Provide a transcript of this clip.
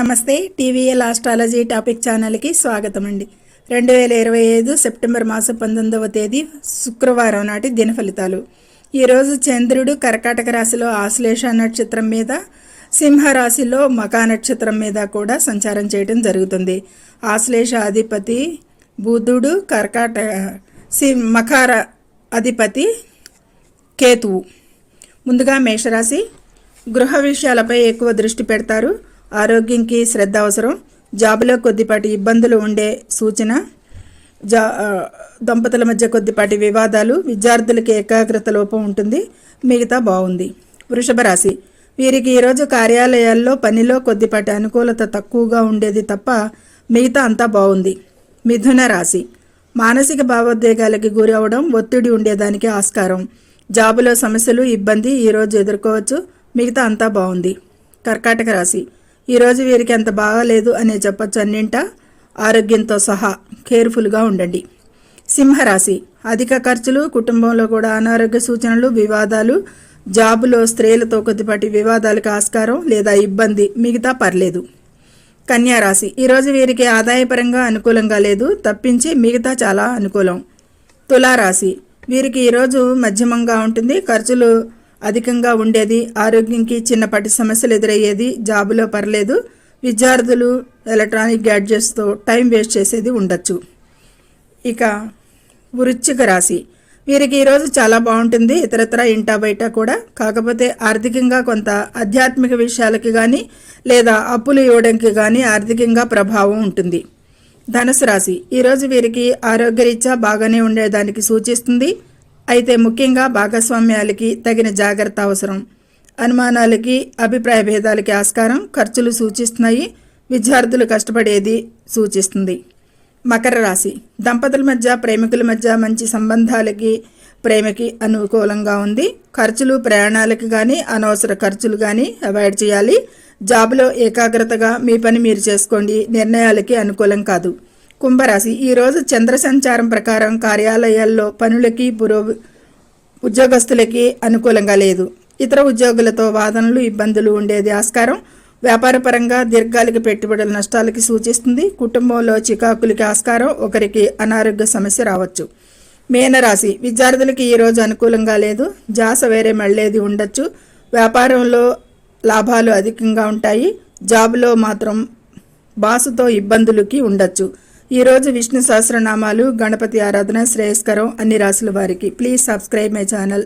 నమస్తే TVL astrology topic ఛానల్కి స్వాగతం అండి రెండు వేల ఇరవై ఐదు సెప్టెంబర్ మాసం పంతొమ్మిదవ తేదీ శుక్రవారం నాటి దిన ఫలితాలు. ఈరోజు చంద్రుడు కర్కాటక రాశిలో ఆశ్లేష నక్షత్రం మీద సింహ రాశిలో మకా నక్షత్రం మీద కూడా సంచారం చేయడం జరుగుతుంది. ఆశ్లేష అధిపతి బుధుడు కర్కాట సి మకార అధిపతి కేతువు. ముందుగా మేషరాశి గృహ విషయాలపై ఎక్కువ దృష్టి పెడతారు. ఆరోగ్యంకి శ్రద్ధ అవసరం. జాబులో కొద్దిపాటి ఇబ్బందులు ఉండే సూచన. జా దంపతుల మధ్య కొద్దిపాటి వివాదాలు. విద్యార్థులకి ఏకాగ్రత లోపం ఉంటుంది. మిగతా బాగుంది. వృషభ రాశి. వీరికి ఈరోజు కార్యాలయాల్లో పనిలో కొద్దిపాటి అనుకూలత తక్కువగా ఉండేది తప్ప మిగతా అంతా బాగుంది. మిథున రాశి. మానసిక భావోద్వేగాలకి గురి అవడం ఒత్తిడి ఉండేదానికి ఆస్కారం. జాబులో సమస్యలు ఇబ్బంది ఈరోజు ఎదుర్కోవచ్చు. మిగతా అంతా బాగుంది. కర్కాటక రాశి. ఈరోజు వీరికి అంత బాగాలేదు అనే చెప్పచ్చు అన్నింట ఆరోగ్యంతో సహా కేర్ఫుల్గా ఉండండి. సింహరాశి. అధిక ఖర్చులు కుటుంబంలో కూడా అనారోగ్య సూచనలు వివాదాలు జాబులో స్త్రీలతో కొద్దిపాటి వివాదాలకు ఆస్కారం లేదా ఇబ్బంది మిగతా పర్లేదు. కన్యా రాశి. ఈరోజు వీరికి ఆదాయపరంగా అనుకూలంగా లేదు తప్పించి మిగతా చాలా అనుకూలం. తులారాశి. వీరికి ఈరోజు మధ్యమంగా ఉంటుంది ఖర్చులు అధికంగా ఉండేది. ఆరోగ్యంకి చిన్నపాటి సమస్యలు ఎదురయ్యేది. జాబులో పర్లేదు. విద్యార్థులు ఎలక్ట్రానిక్ గ్యాడ్జెట్స్తో టైం వేస్ట్ చేసేది ఉండొచ్చు. ఇక వృశ్చిక రాశి. వీరికి ఈరోజు చాలా బాగుంటుంది. ఇతరత్ర ఇంటా బయట కూడా. కాకపోతే ఆర్థికంగా కొంత ఆధ్యాత్మిక విషయాలకి కానీ లేదా అప్పులు ఇవ్వడానికి కానీ ఆర్థికంగా ప్రభావం ఉంటుంది. ధనుసు రాశి. ఈరోజు వీరికి ఆరోగ్యరీత్యా బాగానే ఉండేదానికి సూచిస్తుంది. అయితే ముఖ్యంగా భాగస్వామ్యాలకి తగిన జాగ్రత్త అవసరం. అనుమానాలకి అభిప్రాయ భేదాలకి ఆస్కారం ఖర్చులు సూచిస్తున్నాయి. విద్యార్థులు కష్టపడేది సూచిస్తుంది. మకర రాశి. దంపతుల మధ్య ప్రేమికుల మధ్య మంచి సంబంధాలకి ప్రేమకి అనుకూలంగా ఉంది. ఖర్చులు ప్రయాణాలకు కానీ అనవసర ఖర్చులు కానీ అవాయిడ్ చేయాలి. జాబ్లో ఏకాగ్రతగా మీ పని మీరు చేసుకోండి. నిర్ణయాలకి అనుకూలం కాదు. కుంభరాశి. ఈరోజు చంద్ర సంచారం ప్రకారం కార్యాలయాల్లో పనులకి పురో ఉద్యోగస్తులకి అనుకూలంగా లేదు. ఇతర ఉద్యోగులతో వాదనలు ఇబ్బందులు ఉండేది ఆస్కారం వ్యాపారపరంగా దీర్ఘాలిక పెట్టుబడుల నష్టాలకి సూచిస్తుంది. కుటుంబంలో చికాకులకి ఆస్కారం ఒకరికి అనారోగ్య సమస్య రావచ్చు. మేనరాశి. విద్యార్థులకి ఈరోజు అనుకూలంగా లేదు. జాస వేరే మళ్ళేది ఉండొచ్చు. వ్యాపారంలో లాభాలు అధికంగా ఉంటాయి. జాబ్లో మాత్రం బాసుతో ఇబ్బందులకి ఉండొచ్చు. ఈరోజు విష్ణు సహస్రనామాలు గణపతి ఆరాధన శ్రేయస్కరం అన్ని రాశుల వారికి. Please subscribe my channel